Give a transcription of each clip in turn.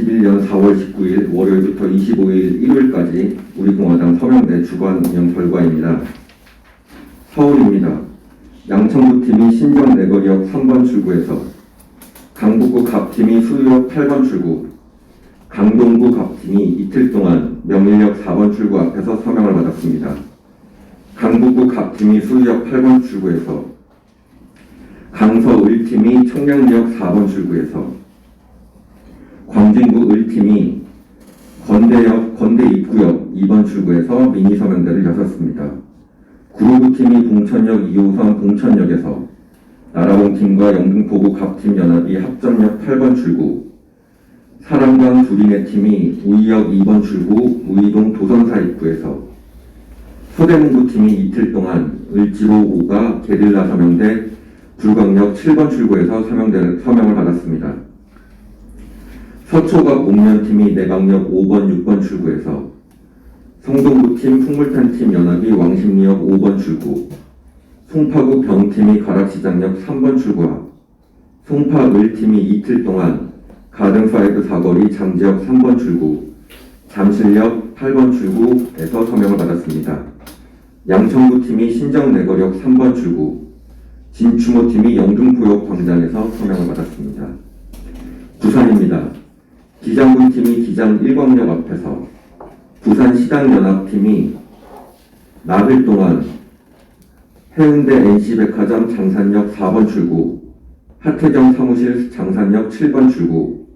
2021년 4월 19일 월요일부터 25일 일요일까지 우리 공화당 서명대 주간 운영 결과입니다. 서울입니다. 양천구 팀이 신정 내거리역 3번 출구에서 강북구 갑팀이 수유역 8번 출구, 강동구 갑팀이 이틀 동안 명일역 4번 출구 앞에서 서명을 받았습니다. 강북구 갑팀이 수유역 8번 출구에서 강서 을팀이 청량역 4번 출구에서 광진구 을팀이 건대역 건대 입구역 2번 출구에서 미니 서명대를 여섰습니다. 구로구 팀이 봉천역 2호선 봉천역에서 나라봉 팀과 영등포구 갑팀 연합이 합정역 8번 출구 사랑강 두리네 팀이 우이역 2번 출구 우이동 도선사 입구에서 서대문구 팀이 이틀 동안 을지로 5가 게릴라 서명대 불광역 7번 출구에서 서명대, 서명을 받았습니다. 서초갑 옥면팀이 내방역 5번, 6번 출구에서 성동구팀 풍물탄팀 연합이 왕십리역 5번 출구 송파구 병팀이 가락시장역 3번 출구와 송파 을팀이 이틀 동안 가든파이브 사거리 장지역 3번 출구 잠실역 8번 출구에서 서명을 받았습니다. 양천구팀이 신정내거역 3번 출구 진추모팀이 영등포역 광장에서 서명을 받았습니다. 부산입니다. 기장군팀이 기장 1광역 앞에서 부산시당연합팀이 나흘 동안 해운대 NC백화점 장산역 4번 출구, 하태경 사무실 장산역 7번 출구,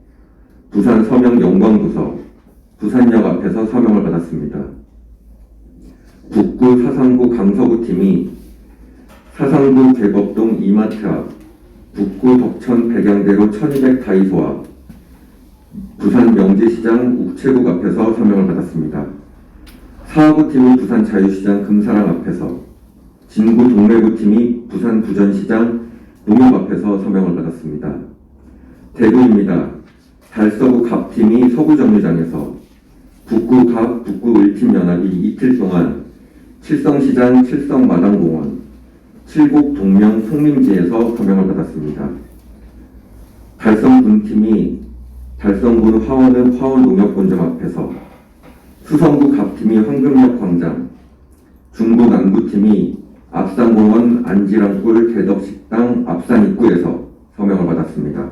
부산 서명 영광도서, 부산역 앞에서 서명을 받았습니다. 북구 사상구 강서구 팀이 사상구 계법동 이마트 앞, 북구 덕천 백양대로 1200 다이소 앞, 부산 명지시장 욱체국 앞에서 서명을 받았습니다. 사하구팀이 부산 자유시장 금사랑 앞에서, 진구 동래구팀이 부산 부전시장 농협 앞에서 서명을 받았습니다. 대구입니다. 달서구 갑팀이 서구정류장에서, 북구 갑, 북구 을팀 연합이 이틀 동안 칠성시장 칠성마당공원, 칠곡 동명 송림지에서 서명을 받았습니다. 달성군팀이 달성군 화원읍 화원농협본점 앞에서 수성구 갑팀이 황금역 광장, 중부 남구팀이 앞산공원 안지랑골 대덕식당 앞산 입구에서 서명을 받았습니다.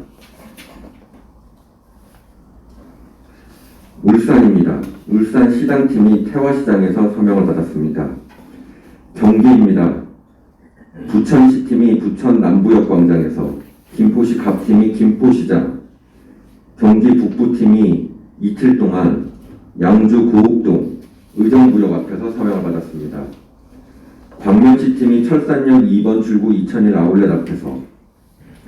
울산입니다. 울산 시당팀이 태화시장에서 서명을 받았습니다. 경기입니다. 부천시팀이 부천 남부역 광장에서 김포시 갑팀이 김포시장, 경기 북부팀이 이틀 동안 양주 고옥동 의정부역 앞에서 서명을 받았습니다. 광명시 팀이 철산역 2번 출구 2001 아울렛 앞에서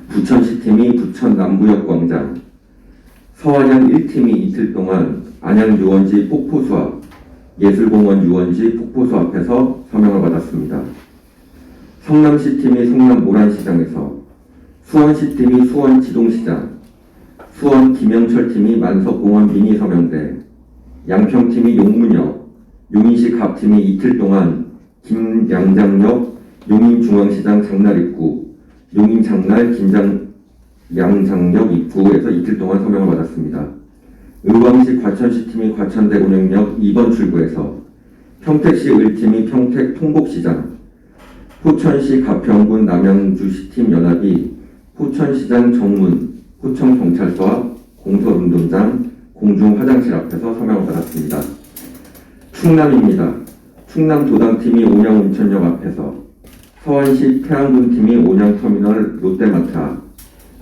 부천시 팀이 부천 남부역 광장 서안양 1팀이 이틀 동안 안양 유원지 폭포수 앞 예술공원 유원지 폭포수 앞에서 서명을 받았습니다. 성남시 팀이 성남 모란시장에서 수원시 팀이 수원 지동시장 수원 김영철 팀이 만석공원 미니 서명대, 양평 팀이 용문역, 용인시 갑 팀이 이틀 동안 김양장역, 용인중앙시장 장날 입구, 용인 장날 김장 양장역 입구에서 이틀 동안 서명을 받았습니다. 의왕시 과천시 팀이 과천대공역역 2번 출구에서 평택시 을팀이 평택 통곡시장, 포천시 가평군 남양주시팀 연합이 포천시장 정문, 포천경찰서 앞 공설운동장 공중화장실 앞에서 서명을 받았습니다. 충남입니다. 충남 도당팀이 온양 온천역 앞에서 서안시 태안군팀이 온양터미널 롯데마트 앞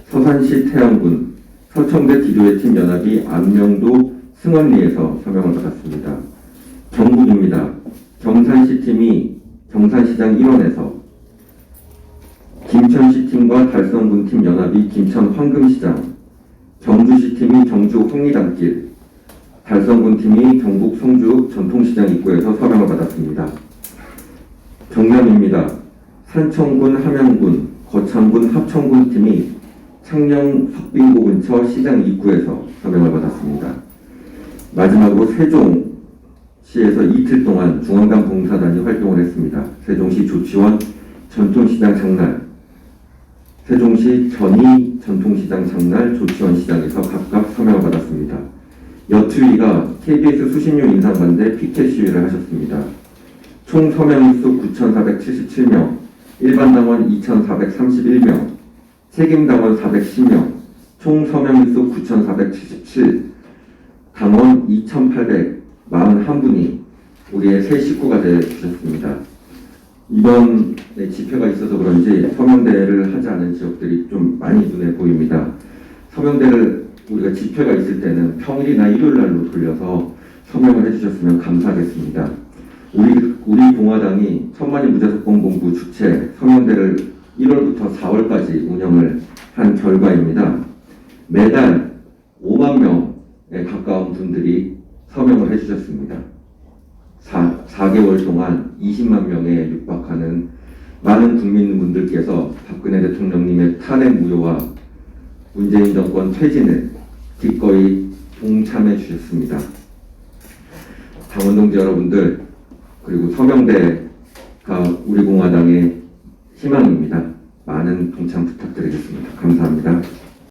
서산시 태안군 서청대 기도회 팀 연합이 안명도 승원리에서 서명을 받았습니다. 경북입니다. 경산시 팀이 경산시장 1원에서 김천시팀과 달성군팀 연합이 김천 황금시장, 경주시팀이 경주 황리단길, 달성군팀이 경북 성주 전통시장 입구에서 서명을 받았습니다. 경남입니다. 산청군, 함양군, 거창군, 합천군 팀이 창녕 석빙고 근처 시장 입구에서 서명을 받았습니다. 마지막으로 세종시에서 이틀 동안 중앙당 봉사단이 활동을 했습니다. 세종시 조치원 전통시장 장날, 세종시 전이 전통시장 장날 조치원 시장에서 각각 서명을 받았습니다. 여투위가 KBS 수신료 인상 반대 피켓 시위를 하셨습니다. 총 서명수 9,477명, 일반 당원 2,431명, 책임 당원 410명, 총 서명수 9,477, 당원 2,841분이 우리의 새 식구가 되어 주셨습니다. 이번 네, 집회가 있어서 그런지 서명대를 하지 않은 지역들이 좀 많이 눈에 보입니다. 서명대를 우리가 집회가 있을 때는 평일이나 일요일 날로 돌려서 서명을 해주셨으면 감사하겠습니다. 우리 우리 공화당이 천만이 무자석공본부 주최 서명대를 1월부터 4월까지 운영을 한 결과입니다. 매달 5만 명에 가까운 분들이 서명을 해주셨습니다. 4, 4개월 동안 20만 명에 육박하는 많은 국민분들께서 박근혜 대통령님의 탄핵 무효와 문재인 정권 퇴진을 기꺼이 동참해 주셨습니다. 당원 동지 여러분들 그리고 서명대가 우리 공화당의 희망입니다. 많은 동참 부탁드리겠습니다. 감사합니다.